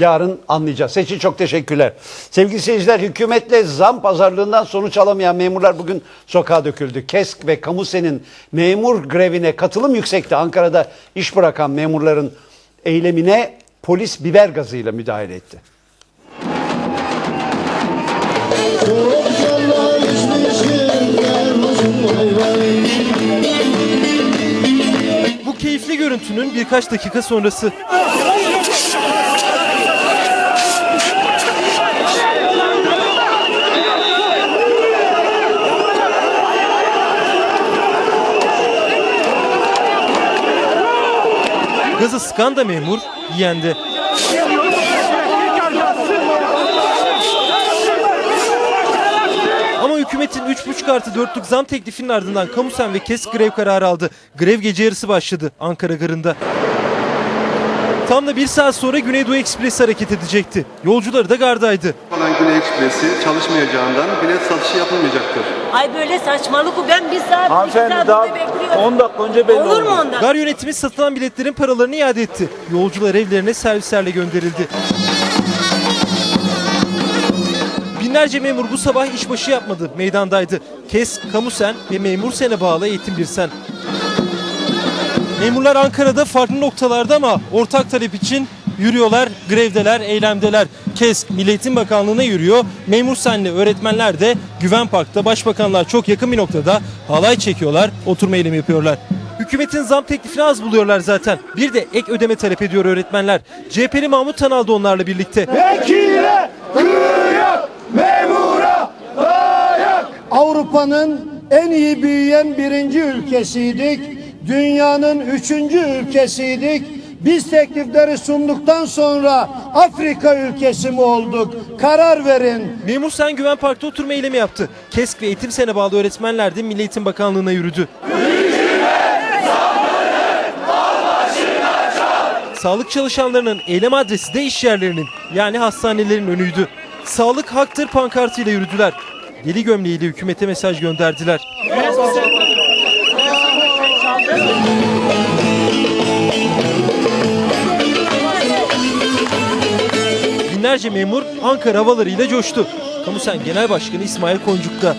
yarın anlayacağız. Seçil çok teşekkürler. Sevgili seyirciler hükümetle zam pazarlığından sonuç alamayan memurlar bugün sokağa döküldü. KESK ve Kamusen'in memur grevine katılım yüksekti. Ankara'da iş bırakan memurların eylemine polis biber gazıyla müdahale etti. Bu keyifli görüntünün birkaç dakika sonrası. Gazı sıkan da memur, yiyen de. Ama hükümetin 3,5 artı 4'lük zam teklifinin ardından Kamusen ve KES grev kararı aldı. Grev gece yarısı başladı Ankara garında. Tam da bir saat sonra Güneydoğu Ekspresi hareket edecekti. Yolcuları da gardaydı. olan Güney Ekspresi çalışmayacağından bilet satışı yapılmayacaktır. Ay böyle saçmalık bu. Ben bir saat, iki Hanımefendi saat daha burada bekliyorum. 10 dakika önce belli Olur mu oldu. ondan? Gar yönetimi satılan biletlerin paralarını iade etti. Yolcular evlerine servislerle gönderildi. Binlerce memur bu sabah işbaşı yapmadı, meydandaydı. KES, Kamusen ve Memur Sen'e bağlı Eğitim Birsen. Memurlar Ankara'da farklı noktalarda ama ortak talep için yürüyorlar, grevdeler, eylemdeler. KESK Milli Eğitim Bakanlığı'na yürüyor. Memur Sen'le öğretmenler de Güven Park'ta başbakanlar çok yakın bir noktada halay çekiyorlar, oturma eylemi yapıyorlar. Hükümetin zam teklifini az buluyorlar zaten. Bir de ek ödeme talep ediyor öğretmenler. CHP'li Mahmut Tanal da onlarla birlikte. Avrupa'nın en iyi büyüyen birinci ülkesiydik. Dünyanın üçüncü ülkesiydik. Biz teklifleri sunduktan sonra Afrika ülkesi mi olduk? Karar verin. Memur Sen Güven Park'ta oturma eylemi yaptı. KESK ve Eğitim Sen'e bağlı öğretmenler de Milli Eğitim Bakanlığı'na yürüdü. Sağlık çalışanlarının eylem adresi de iş yerlerinin yani hastanelerin önüydü. Sağlık haktır pankartıyla yürüdüler. Deli gömleğiyle hükümete mesaj gönderdiler. Binlerce memur Ankara havalarıyla coştu. Kamusen Genel Başkanı İsmail Koncuk'ta.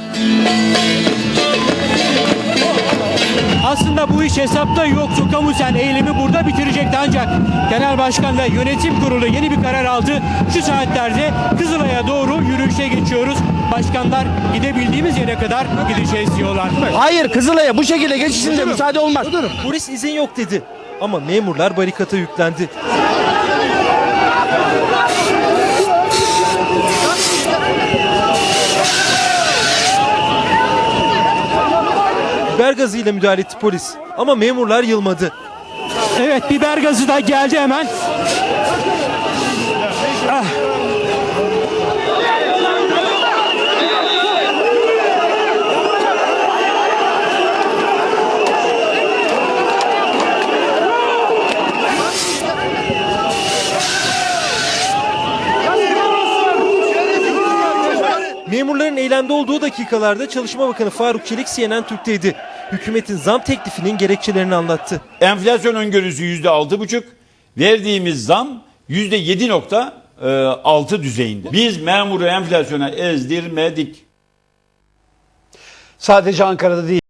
Aslında bu iş hesapta yoktu. Kamusen eylemi burada bitirecekti ancak Genel Başkan ve Yönetim Kurulu yeni bir karar aldı. Şu saatlerde Kızılay'a doğru yürüyüşe geçiyoruz. Başkanlar gidebildiğimiz yere kadar gideceğiz diyorlar. Hayır Kızılay'a bu şekilde geçişinde müsaade olmaz. Polis izin yok dedi. Ama memurlar barikata yüklendi. Biber gazıyla müdahale etti polis. Ama memurlar yılmadı. Evet biber gazı da geldi hemen. Ah. Memurların eylemde olduğu dakikalarda Çalışma Bakanı Faruk Çelik CNN Türk'teydi. Hükümetin zam teklifinin gerekçelerini anlattı. Enflasyon öngörüsü yüzde altı buçuk. Verdiğimiz zam yüzde yedi nokta e, altı düzeyinde. Biz memuru enflasyona ezdirmedik. Sadece Ankara'da değil.